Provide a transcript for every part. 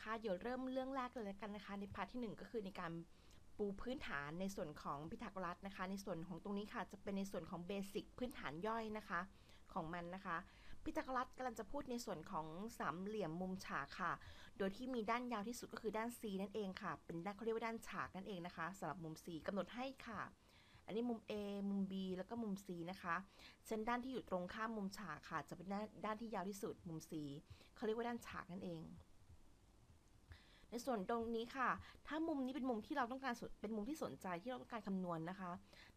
นะคะ เดี๋ยวเริ่มเรื่องแรกเลยกันนะคะ ในพาร์ทที่ 1 ก็คือในการปูพื้นฐานในส่วนของพิทาโกรัสนะคะ ในส่วนของตรงนี้ค่ะจะเป็นในส่วนของเบสิกพื้นฐานย่อยนะคะของมันนะคะพิทาโกรัสกำลังจะพูดในส่วนของสามเหลี่ยมมุมฉากค่ะ โดยที่มีด้านยาวที่สุดก็คือด้าน C นั่นเองค่ะ เป็นด้านเขาเรียกว่าด้านฉากนั่นเองนะคะสำหรับมุม C กำหนดให้ค่ะ อันนี้มุม A มุม B แล้วก็มุม C นะคะเช่นด้านที่อยู่ตรงข้ามมุมฉากค่ะ จะเป็นด้านด้านที่ยาวที่สุดมุม C เขาเรียกว่าด้านฉากนั่นเอง ในส่วนตรงนี้ค่ะ ถ้ามุมนี้เป็นมุมที่เราต้องการเป็นมุมที่สนใจที่เราต้องการคำนวณนะคะ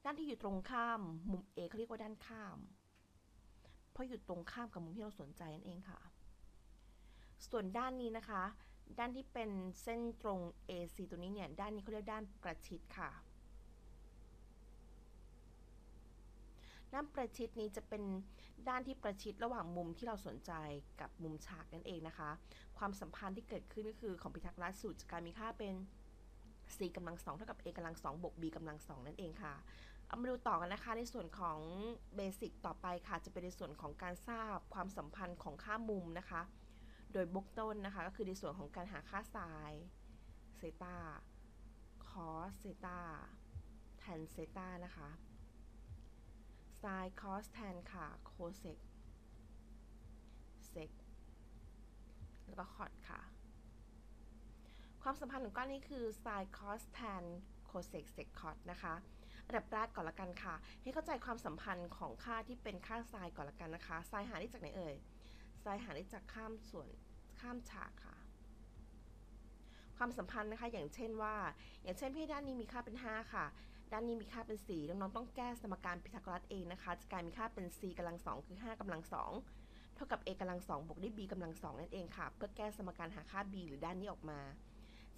ด้านที่อยู่ตรงข้าม มุม A เขาเรียกว่าด้านข้าม เพราะอยู่ตรงข้ามกับมุมที่เราสนใจนั่นเองค่ะ ส่วนด้านนี้นะคะ ด้านที่เป็นเส้นตรง AC ตัวนี้เนี่ย ด้านนี้เขาเรียกด้านประชิดค่ะ ด้านประชิดนี้จะเป็นด้านที่ประชิดระหว่างมุมที่เราสนใจกับมุมฉากนั่นเองนะคะ ความสัมพันธ์ที่เกิดขึ้นก็คือของพิทักษ์รัสูตรการมีค่าเป็น c กำลังสองเท่ากับ a กำลังสองบวก b กำลังสองนั่นเองค่ะ เอามาดูต่อกันนะคะในส่วนของเบสิกต่อไปค่ะ จะเป็นในส่วนของการทราบความสัมพันธ์ของค่ามุมนะคะ โดยบกต้นนะคะ ก็คือในส่วนของการหาค่าไซน์เซตาคอสเซตาแทนเซตานะคะ sin cos tan ค่ะ cosec sec แล้วก็ cot ค่ะ ความสัมพันธ์ของก้อนนี้คือ sin cos tan cosec sec cot นะคะอันดับแรกก่อนละกันค่ะ ให้เข้าใจความสัมพันธ์ของค่าที่เป็นค่า sin ก่อนละกันนะคะ sin หาได้จากไหนเอ่ย sin หาได้จากข้ามส่วนข้ามฉากค่ะ ความสัมพันธ์นะคะอย่างเช่นว่า อย่างเช่นพี่ด้านนี้มีค่าเป็น 5 ค่ะ ด้านนี้มีค่าเป็น 4 น้องๆต้องแก้สมการพีทาโกรัสเองนะคะ จะกลายมีค่าเป็น c กำลัง 2 คือ 5กำลัง 2 เท่ากับ a กำลัง 2 บวกด้วย b กำลัง 2 นั่นเองค่ะ เพื่อแก้สมการหาค่า b หรือด้านนี้ออกมา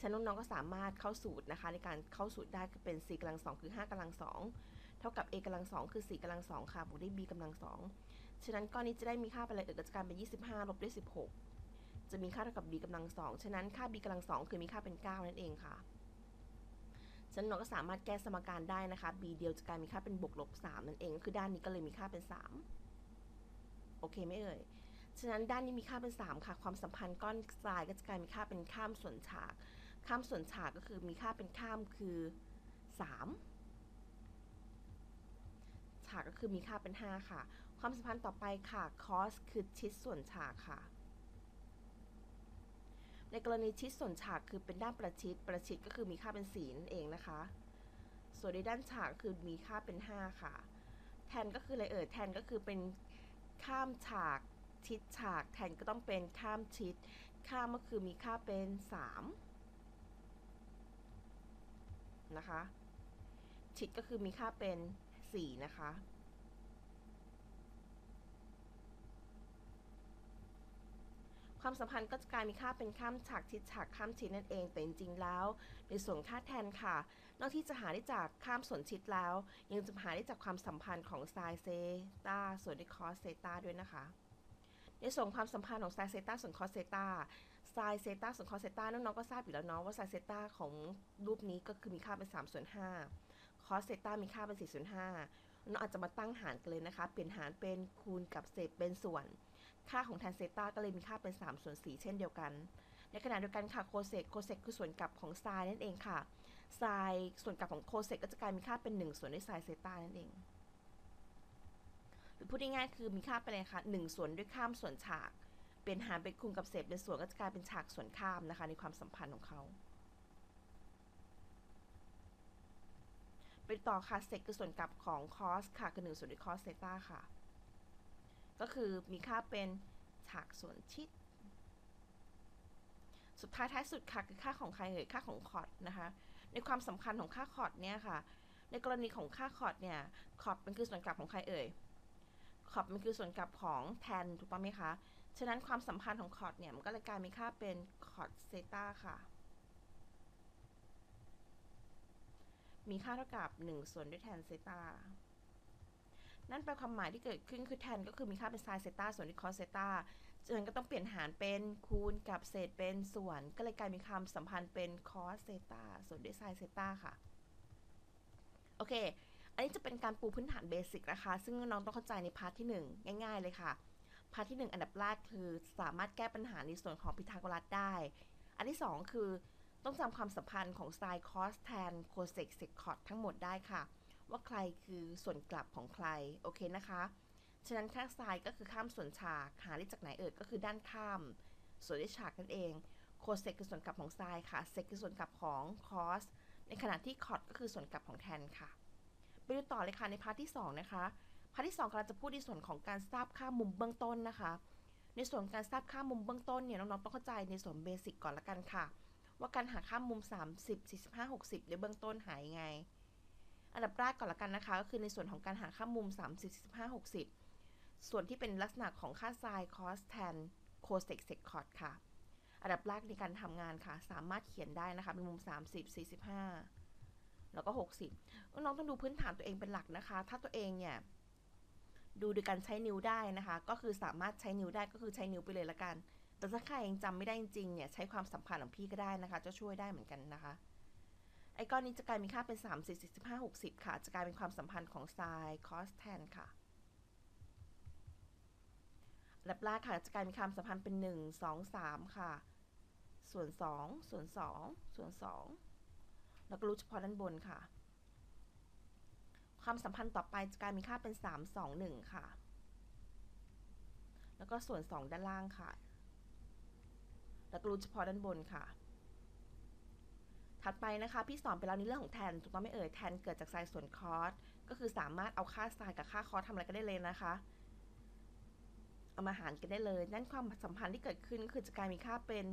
ฉะนั้นน้องๆก็สามารถเข้าสูตรนะคะ ในการเข้าสูตรได้ก็เป็น c กำลัง 2 คือ 5กำลัง 2 เท่ากับ a กำลัง 2 คือ 4กำลัง 2 ค่ะ บวกด้วย b กำลัง 2 ฉะนั้นก้อนนี้จะได้มีค่าเป็นอะไรเอ่ยก็จะกลายเป็น 25ลบด้วย 16 จะมีค่าเท่ากับ b กำลัง 2 ฉะนั้นค่า b กำลัง 2 คือมีค่าเป็น 9 นั่นเองค่ะ ฉะนั้นเราก็สามารถแก้สมการได้นะคะ b เดียวจะกลายมีค่าเป็นบวกลบ3นั่นเอง คือด้านนี้ก็เลยมีค่าเป็น 3 โอเคไหมเอ่ย ฉะนั้นด้านนี้มีค่าเป็น 3 ค่ะ ความสัมพันธ์ก้อนทรายก็จะกลายมีค่าเป็นข้ามส่วนฉาก ข้ามส่วนฉากก็คือมีค่าเป็นข้ามคือ 3 ฉากก็คือมีค่าเป็น 5 ค่ะ ความสัมพันธ์ต่อไปค่ะ cos คือชิดส่วนฉากค่ะ ในกรณีชิดส่วนฉากคือเป็นด้านประชิด ประชิดก็คือมีค่าเป็น4นั่นเองนะคะ ส่วนในด้านฉากคือมีค่าเป็น 5 ค่ะ แทนก็คืออะไรเอ่ยแทนก็คือเป็นข้ามฉากชิดฉาก แทนก็ต้องเป็นข้ามชิด ข้ามก็คือมีค่าเป็น 3 นะคะ ชิดก็คือมีค่าเป็น 4 นะคะ ความสัมพันธ์ก็จะกลายมีค่าเป็นข้ามฉากชิดฉากข้ามชิดนั่นเองแต่จริงๆแล้ว ในส่วนค่าแทนค่ะ นอกที่จะหาได้จากข้ามส่วนชิดแล้ว ยังจะหาได้จากความสัมพันธ์ของไซเซตาส่วนด้วยคอสเซตาด้วยนะคะ ในส่วนความสัมพันธ์ของไซเซตาส่วนคอสเซตาไซเซตาส่วนคอสเซตาน้องๆก็ทราบอยู่แล้วเนาะว่าไซเซตาของรูปนี้ก็คือมีค่าเป็น3ส่วน5คอสเซตามีค่าเป็น4ส่วน5น้องอาจจะมาตั้งหารกันเลยนะคะ เปลี่ยนหารเป็นคูณกับเศษเป็นส่วน ค่าของแทนเซตาก็เลยมีค่าเป็น3ส่วน4เช่นเดียวกัน ในขณะเดียวกันค่ะโคเซกโคเซกคือส่วนกลับของไซน์นั่นเองค่ะไซน์ส่วนกลับของโคเซกก็จะกลายมีค่าเป็น 1 ส่วนด้วยไซน์เซตานั่นเอง หรือพูดง่ายๆคือมีค่าเป็นอะไรคะ1ส่วนด้วยข้ามส่วนฉาก เปลี่ยนหารเป็นคูณกับเศษเป็นส่วนก็จะกลายเป็นฉากส่วนข้ามนะคะในความสัมพันธ์ของเขาไปต่อค่ะเซกคือส่วนกลับของคอสค่ะคือ1ส่วนด้วยคอสเซตาค่ะ ก็คือมีค่าเป็นฉากส่วนชิด สุดท้ายท้ายสุดค่ะคือค่าของใครเอ่ยค่าของคอร์ดนะคะ ในความสำคัญของค่าคอร์ดเนี่ยค่ะ ในกรณีของค่าคอร์ดเนี่ยคอร์ดมันคือส่วนกลับของใครเอ่ยคอร์ดมันคือส่วนกลับของแทนถูกต้องไหมคะ ฉะนั้นความสัมพันธ์ของคอร์ดเนี่ยมันก็เลยกลายมีค่าเป็นคอร์ดเซตาค่ะมีค่าเท่ากับ 1 ส่วนด้วยแทนเซตา นั่นแปลความหมายที่เกิดขึ้นคือแทนก็คือมีค่าเป็นไซน์เซตาส่วนด้วยคอสเซตาฉะนั้นก็ต้องเปลี่ยนหารเป็นคูณกับเศษเป็นส่วน ก็เลยกลายมีคำสัมพันธ์เป็นคอสเซตาส่วนด้วยไซน์เซตาค่ะ โอเค อันนี้จะเป็นการปูพื้นฐานเบสิกนะคะ ซึ่งน้องต้องเข้าใจในพาร์ทที่ 1 ง่าย ๆ เลยค่ะ พาร์ทที่ 1 อันดับแรกคือสามารถแก้ปัญหาในส่วนของพีทาโกรัสได้ อันที่ 2 คือต้องจำความสัมพันธ์ของ sin cos tan cosec sec cot ทั้งหมดได้ค่ะ ว่าใครคือส่วนกลับของใคร โอเคนะคะ ฉะนั้นค่า sin ก็คือข้ามส่วนฉาก หาได้จากไหนเอ่ยก็คือด้านข้าม ส่วนที่ฉากนั่นเอง cosec คือส่วนกลับของ sin ค่ะ sec คือส่วนกลับของ cos ในขณะที่ cot ก็คือส่วนกลับของ tan ค่ะ ไปดูต่อเลยค่ะในพาร์ทที่ 2 นะคะ พาร์ทที่2กำลังจะพูดในส่วนของการทราบค่ามุมเบื้องต้นนะคะ ในส่วนการทราบค่ามุมเบื้องต้นเนี่ยน้องๆต้องเข้าใจในส่วนเบสิกก่อนละกันค่ะ ว่าการหาค่ามุม 30 45 60 ในเบื้องต้นหายไง อันดับแรกก่อนละกันนะคะ ก็คือในส่วนของการหาค่ามุม 30 45 60 ส่วนที่เป็นลักษณะของค่า sin cos tan cosec sec cot ค่ะ อันดับแรกในการทำงานค่ะ สามารถเขียนได้นะคะ เป็นมุม 30 45 แล้วก็ 60 น้องต้องดูพื้นฐานตัวเองเป็นหลักนะคะ ถ้าตัวเองเนี่ยดูโดยการใช้นิ้วได้นะคะ ก็คือสามารถใช้นิ้วได้ก็คือใช้นิ้วไปเลยละกัน แต่ถ้าใครยังจำไม่ได้จริงๆเนี่ยใช้ความสัมพันธ์ของพี่ก็ได้นะคะ จะช่วยได้เหมือนกันนะคะ ไอ้ก้อนนี้จะกลายมีค่าเป็น 3 4 45 60 ค่ะ จะกลายเป็นความสัมพันธ์ของ sin cos tan ค่ะระดับแรกค่ะ จะกลายมีความสัมพันธ์เป็น 1 2 3 ค่ะ ส่วน 2 ส่วน 2 ส่วน 2 แล้วก็รูทเฉพาะด้านบนค่ะ ความสัมพันธ์ต่อไปจะกลายมีค่าเป็น 3 2 1 ค่ะ แล้วก็ส่วน 2 ด้านล่างค่ะ แล้วก็รูทเฉพาะด้านบนค่ะ ถัดไปนะคะ พี่สอนไปแล้วในเรื่องของแทนถูกต้องไม่เอ่ยแทนเกิดจากไซน์ส่วนคอสก็คือสามารถเอาค่าไซน์กับค่าคอสทำอะไรก็ได้เลยนะคะ เอามาหารกันได้เลย นั่นความสัมพันธ์ที่เกิดขึ้นก็คือจะกลายมีค่าเป็น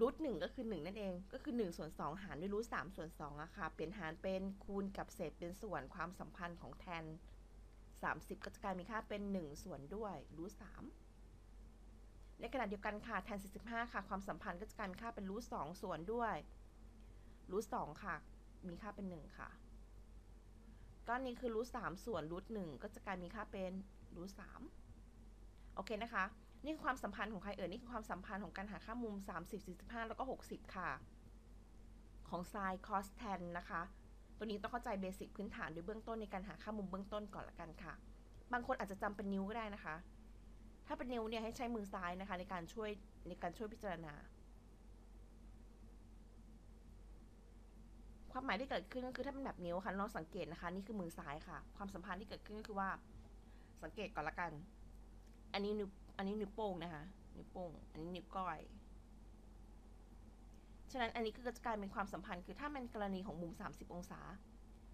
รูทหนึ่งก็คือ 1 นั่นเอง ก็คือ 1 ส่วน 2 หารด้วยรูทสส่วน2อะค่ะ เปลี่ยนหารเป็นคูณกับเศษเป็นส่วนความสัมพันธ์ของแทน 30 ก็จะกลายมีค่าเป็น 1 ส่วนด้วยรูท3ในขณะเดียวกันค่ะแทน 45 ค่ะ ความสัมพันธ์ก็จะกลายมีค่าเป็นรูท2ส่วนด้วย รูท2ค่ะ มีค่าเป็น 1 ค่ะ ก้อนนี้คือรูท3ส่วนรูท1ก็จะกลายมีค่าเป็นรูท3โอเคนะคะ นี่คือความสัมพันธ์ของใครเอ่ยนี่คือความสัมพันธ์ของการหาค่ามุม 30 45 แล้วก็ 60 ค่ะ ของ sin cos tan นนะคะ ตัวนี้ต้องเข้าใจเบสิกพื้นฐานโดยเบื้องต้นในการหาค่ามุมเบื้องต้นก่อนละกันค่ะ บางคนอาจจะจำเป็นนิ้วก็ได้นะคะ ถ้าเป็นนิ้วเนี่ยให้ใช้มือซ้ายนะคะ ในการช่วยในการช่วยพิจารณา ความหมายที่เกิดขึ้นก็คือถ้าเป็นแบบนิ้วค่ะน้องสังเกตนะคะ นี่คือมือซ้ายค่ะ ความสัมพันธ์ที่เกิดขึ้นก็คือว่า สังเกตก่อนละกัน อันนี้นิ้วอันนี้นิ้วโป้งนะคะ นิ้วโป้ง อันนี้นิ้วก้อย ฉะนั้นอันนี้ก็จะกลายเป็นความสัมพันธ์คือถ้ามันกรณีของมุม 30 องศา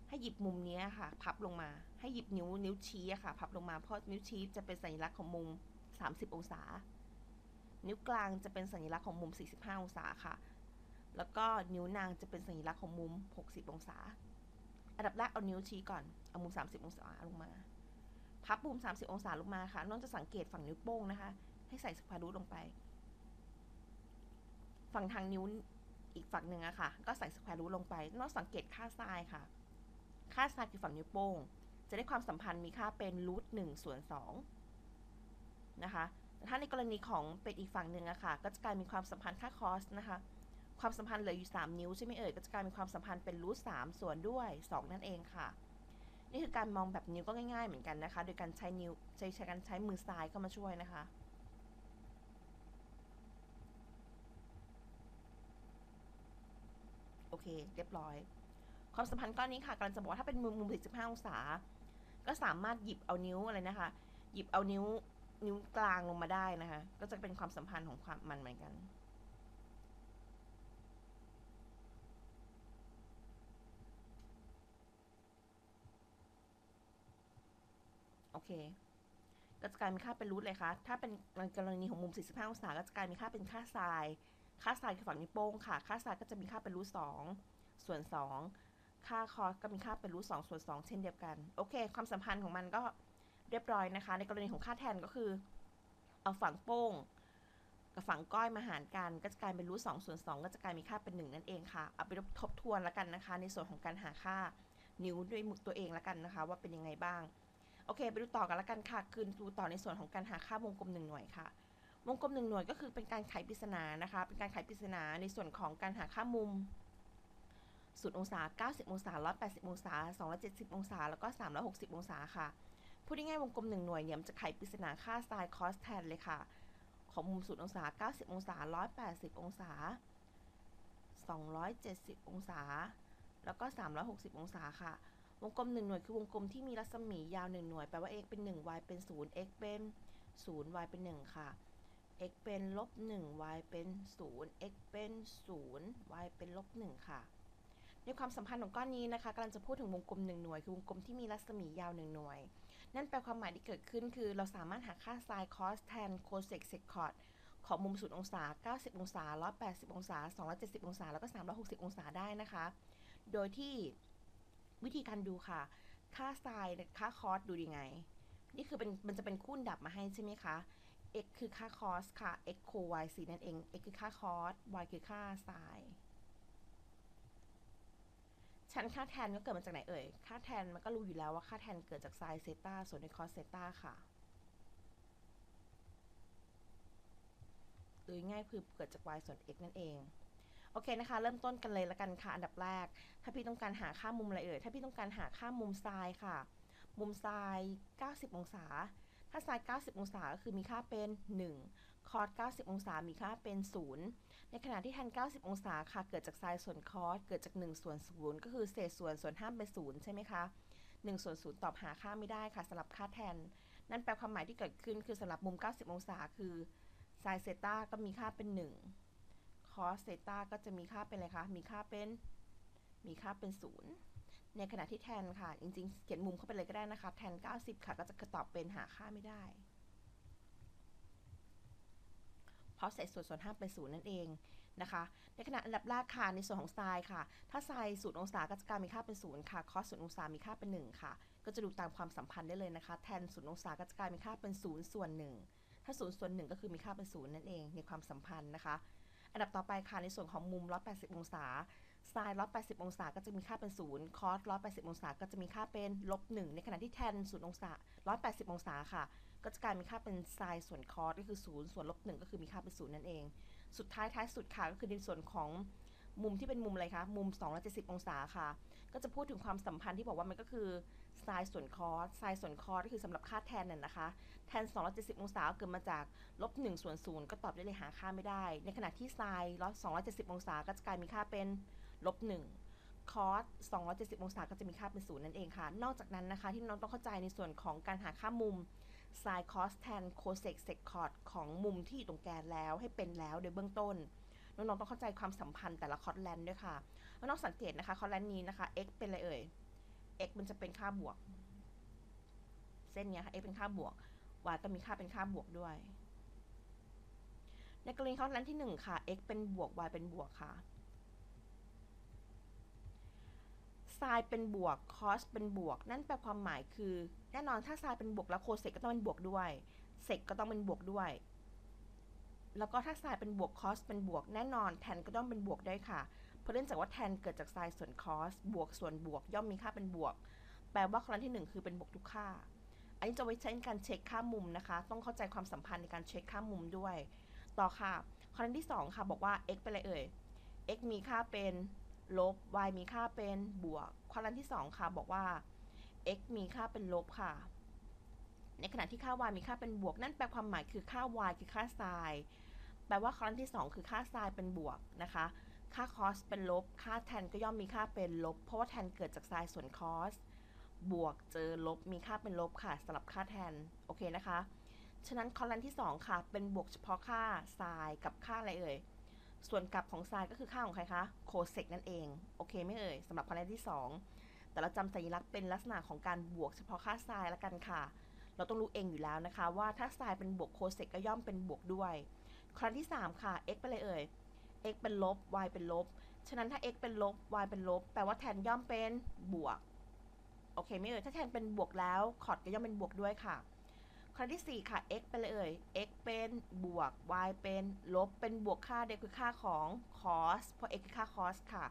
ให้หยิบมุมนี้ค่ะ พับลงมา ให้หยิบนิ้วนิ้วชี้ค่ะ พับลงมาเพราะนิ้วชี้จะเป็นสัญลักษณ์ของมุม 30 องศา นิ้วกลางจะเป็นสัญลักษณ์ของมุม 45 องศาค่ะ แล้วก็นิ้วนางจะเป็นสัญลักษณ์ของมุม 60 องศา อันดับแรกเอานิ้วชี้ก่อน เอามุม 30 องศาลงมา พับมุม 30 องศาลงมาค่ะ น้องจะสังเกตฝั่งนิ้วโป้งนะคะ ให้ใส่สแควร์รูทลงไป ฝั่งทางนิ้วอีกฝั่งหนึ่งอะค่ะ ก็ใส่สแควร์รูทลงไป น้องสังเกตค่าไซน์ค่ะ ค่าไซน์คือฝั่งนิ้วโป้ง จะได้ความสัมพันธ์มีค่าเป็นรูทหนึ่งส่วนสองนะคะแต่ถ้าในกรณีของเป็นอีกฝั่งหนึ่งอะค่ะ ก็จะกลายมีความสัมพันธ์ค่าคอสนะคะ ความสัมพันธ์เหลืออยู่ 3 นิ้วใช่ไหมเอ่ยก็จะกลายมีความสัมพันธ์เป็นรูทสามส่วนด้วย 2 นั่นเองค่ะ นี่คือการมองแบบนิ้วก็ง่าย ๆ เหมือนกันนะคะ โดยการใช้นิ้วใช้ใช้การใช้มือซ้ายเข้ามาช่วยนะคะโอเค เรียบร้อย ความสัมพันธ์ก้อนนี้ค่ะกำลังจะบอกว่าถ้าเป็นมุมมุม45องศา ก็สามารถหยิบเอานิ้วอะไรนะคะ หยิบเอานิ้วนิ้วกลางลงมาได้นะคะ ก็จะเป็นความสัมพันธ์ของความมันเหมือนกัน เค ก็จะกลายเป็นค่าเป็นรูทเลยค่ะ ถ้าเป็นกรณีของมุม 45 องศา ก็จะกลายเป็นค่าเป็นค่าไซน์ค่าไซน์คือฝั่งนิ้วโป้งค่ะ ค่าไซน์ก็จะมีค่าเป็นรูท2ส่วน2ค่าคอสก็มีค่าเป็นรูท2ส่วน2เช่นเดียวกัน โอเค ความสัมพันธ์ของมันก็เรียบร้อยนะคะ ในกรณีของค่าแทนก็คือ เอาฝั่งโป้งกับฝั่งก้อยมาหารกัน ก็จะกลายเป็นรูท2ส่วน2ก็จะกลายมีค่าเป็น1นั่นเองค่ะ เอาไปทบทวนแล้วกันนะคะ ในส่วนของการหาค่านิ้วด้วยมือตัวเองแล้วกันนะคะ ว่าเป็นยังไงบ้าง โอเค ไปดูต่อกันล้วกันค่ะ คือดูต่อในส่วนของการหาค่าวงกลมหนึ่งหน่วยค่ะ วงกลมหนึ่งหน่วยก็คือเป็นการไขปริศนานะคะ เป็นการไขปริศนาในส่วนของการหาค่ามุมศูนย์องศา 90 องศา 180 องศา 270 องศา แล้วก็ 360 องศาค่ะ พูดง่ายๆวงกลมหนึ่งหน่วยเนี่ยมันจะไขปริศนาค่า sin cos tan เลยค่ะ ของมุม0องศา 90 องศา 180 องศา 270 องศา แล้วก็ 360 องศาค่ะ วงกลม1หน่วยคือวงกลมที่มีรัศมียาว 1 หน่วย แปลว่า x เป็น 1 y เป็น 0 x เป็น 0 y เป็น 1 ค่ะ x เป็นลบ1 y เป็น 0 x เป็น 0 y เป็นลบ1ค่ะ ในความสัมพันธ์ของก้อนนี้นะคะกำลังจะพูดถึงวงกลม 1 หน่วย คือวงกลมที่มีรัศมียาว 1 หน่วย นั่นแปลความหมายที่เกิดขึ้นคือเราสามารถหาค่า sin cos tan cosec sec cot ของมุม0องศา 90 องศา 180 องศา 270 องศา แล้วก็ 360 องศาได้นะคะ โดยที่ วิธีการดูค่ะ ค่า sin ค่า cos ดูยังไง นี่คือเป็นมันจะเป็นคูณดับมาให้ใช่ไหมคะ x คือค่า cos ค่ะ x c o y c นั่นเอง x คือค่า cos y คือค่า sin ชั้นค่าแทนก็เกิดมาจากไหนเอ่ย ค่าแทนมันก็รู้อยู่แล้วว่าค่าแทนเกิดจาก sin เซต้าส่วนใน cos เซต้าค่ะหรือง่ายคือเกิดจาก y ส่วน x นั่นเอง อเคนะคะ เริ่มต้นกันเลยละกันค่ะ อันดับแรก ถ้าพี่ต้องการหาค่ามุมอะไรเอ่ย ถ้าพี่ต้องการหาค่ามุม sin ค่ะ มุม sin 90 องศา ถ้า sin 90 องศาก็คือมีค่าเป็น1 cos 90 องศา มีค่าเป็น 0 ในขณะที่ tan 90 องศาค่ะ เกิดจาก sin ส่วน cos เกิดจาก 1 ส่วน 0 ก็คือเศษส่วนส่วนห้ามเป็น0ใช่ไหมคะ1ส่วน0ตอบหาค่าไม่ได้ค่ะสำหรับค่าแทน นั่นแปลความหมายที่เกิดขึ้นคือสำหรับมุม 90 องศา คือ sin เซต้าก็มีค่าเป็น 1 cos เซตาก็จะมีค่าเป็นอะไรคะ มีค่าเป็น มีค่าเป็น 0 ในขณะที่แทนค่ะ จริงๆ เขียนมุมเข้าไปเลยก็ได้นะคะ แทน 90 ค่ะ ก็จะตอบเป็นหาค่าไม่ได้ เพราะเศษส่วนส่วนห้ามเป็นศูนย์นั่นเองนะคะ ในขณะอันดับแรกค่ะ ในส่วนของไซน์ค่ะ ถ้าไซน์ศูนย์องศาก็จะกลายมีค่าเป็นศูนย์ค่ะ คอสศูนย์องศา มีค่าเป็น1ค่ะ ก็จะดูตามความสัมพันธ์ได้เลยนะคะ แทนศูนย์องศาก็จะกลายมีค่าเป็น0ส่วน1ถ้า0ส่วน1ก็คือมีค่าเป็น0นั่นเองในความสัมพันธ์นะคะ อันดับต่อไปค่ะ ในส่วนของมุม 180 องศาไซน์180 องศาก็จะมีค่าเป็น0คอส180 องศาก็จะมีค่าเป็นลบ1ในขณะที่แทน0องศา 180 องศาค่ะ ก็จะกลายมีค่าเป็นไซน์ส่วนคอสก็คือ0ส่วนลบ1ก็คือมีค่าเป็น0นั่นเอง สุดท้ายท้ายสุดค่ะก็คือในส่วนของมุมที่เป็นมุมอะไรคะ มุม 270 องศาค่ะ ก็จะพูดถึงความสัมพันธ์ที่บอกว่ามันก็คือ ไซน์ส่วนคอสไซน์ส่วนคอสก็คือสำหรับค่าแทนน่ะนะคะ แทน 270 องศาเกิดมาจากลบ1ส่วน0ก็ตอบได้เลยหาค่าไม่ได้ ในขณะที่ไซน์ลบ270 องศาก็จะกลายมีค่าเป็นลบ1คอส270 องศาก็จะมีค่าเป็น0นั่นเองค่ะ นอกจากนั้นนะคะที่น้องต้องเข้าใจในส่วนของการหาค่ามุม sin cos tan cosec sec cot ของมุมที่อยู่ตรงแกนแล้วให้เป็นแล้วโดยเบื้องต้นน้องๆต้องเข้าใจความสัมพันธ์แต่ละคอร์แลนด์ด้วยค่ะน้องสังเกตนะคะคอร์แลนด์นี้นะคะ x เป็นอะไรเอ่ย x มันจะเป็นค่าบวก เส้นเนี้ยค่ะ x เป็นค่าบวก y ก็มีค่าเป็นค่าบวกด้วย ในกรณีคอร์ดแลนด์ที่ 1 ค่ะ x เป็นบวก y เป็นบวกค่ะ sin เป็นบวก cos เป็นบวก นั่นแปลความหมายคือ แน่นอนถ้า sin เป็นบวกแล้ว cosec ก็ต้องเป็นบวกด้วย sec ก็ต้องเป็นบวกด้วย แล้วก็ถ้า sin เป็นบวก cos เป็นบวก แน่นอน tan ก็ต้องเป็นบวกด้วยค่ะ ราะเนื่องจากว่า tan เกิดจาก sin ส่วน cos บวกส่วนบวก ย่อมมีค่าเป็นบวก แปลว่าครั้งที่ 1 คือเป็นบวกทุกค่า อันนี้จะไว้ใช้ในการเช็คค่ามุมนะคะ ต้องเข้าใจความสัมพันธ์ในการเช็คค่ามุมด้วย ต่อค่ะครั้งที่ 2 ค่ะ บอกว่า x เป็นอะไรเอ่ย x มีค่าเป็นลบ y มีค่าเป็นบวกคอลัมน์ที่ 2 ค่ะ บอกว่า x มีค่าเป็นลบค่ะ ในขณะที่ค่า y มีค่าเป็นบวก นั่นแปลความหมายคือค่า y คือค่า sin แปลว่าคอลัมน์ที่ 2 คือค่า sin เป็นบวกนะคะ ค่า cos เป็นลบ ค่า tan ก็ย่อมมีค่าเป็นลบ เพราะว่า tan เกิดจาก sin ส่วน cos บวกเจอลบ มีค่าเป็นลบค่ะสำหรับค่า tan โอเคนะคะ ฉะนั้นคอลัมน์ที่ 2 ค่ะ เป็นบวกเฉพาะค่า sin กับค่าอะไรเอ่ย ส่วนกลับของ sin ก็คือค่าของใครคะ cosec นั่นเอง โอเคไม่เอ่ยสำหรับคอลัมน์ที่ 2 แต่เราจำสัญลักษณ์เป็นลักษณะของการบวกเฉพาะค่า sin ละกันค่ะ เราต้องรู้เองอยู่แล้วนะคะ ว่าถ้า sin เป็นบวก cosec ก็ย่อมเป็นบวกด้วยคอลัมน์ที่ 3 ค่ะ x เป็นอะไรเอ่ย x เป็นลบ y เป็นลบ ฉะนั้นถ้า x เป็นลบ y เป็นลบ แปลว่าแทนย่อมเป็นบวก โอเคไหม่เอ่ย ถ้าแทนเป็นบวกแล้ว คอร์ดก็ย่อมเป็นบวกด้วยค่ะครั้งที่ 4 ค่ะ x เป็นเอ่ย x เป็นบวก y เป็นลบ เป็นบวกค่าเดียวคือค่าของ cos เพราะ x คือค่า cos ค่ะ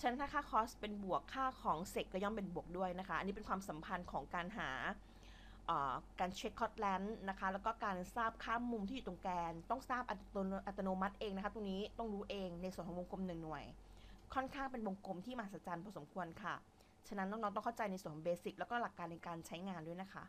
ฉะนั้นถ้าค่า cos เป็นบวก ค่าของ sec ก็ย่อมเป็นบวกด้วยนะคะ อันนี้เป็นความสัมพันธ์ของการหา การเช็คคอร์ดแลนด์นะคะ แล้วก็การทราบค่ามุมที่อยู่ตรงแกน ต้องทราบอัตโนมัติเองนะคะ ตรงนี้ต้องรู้เองในส่วนของวงกลมหนึ่งหน่วย ค่อนข้างเป็นวงกลมที่มหัศจรรย์พอสมควรค่ะ ฉะนั้นน้องๆต้องเข้าใจในส่วนของเบสิกแล้วก็หลักการในการใช้งานด้วยนะคะ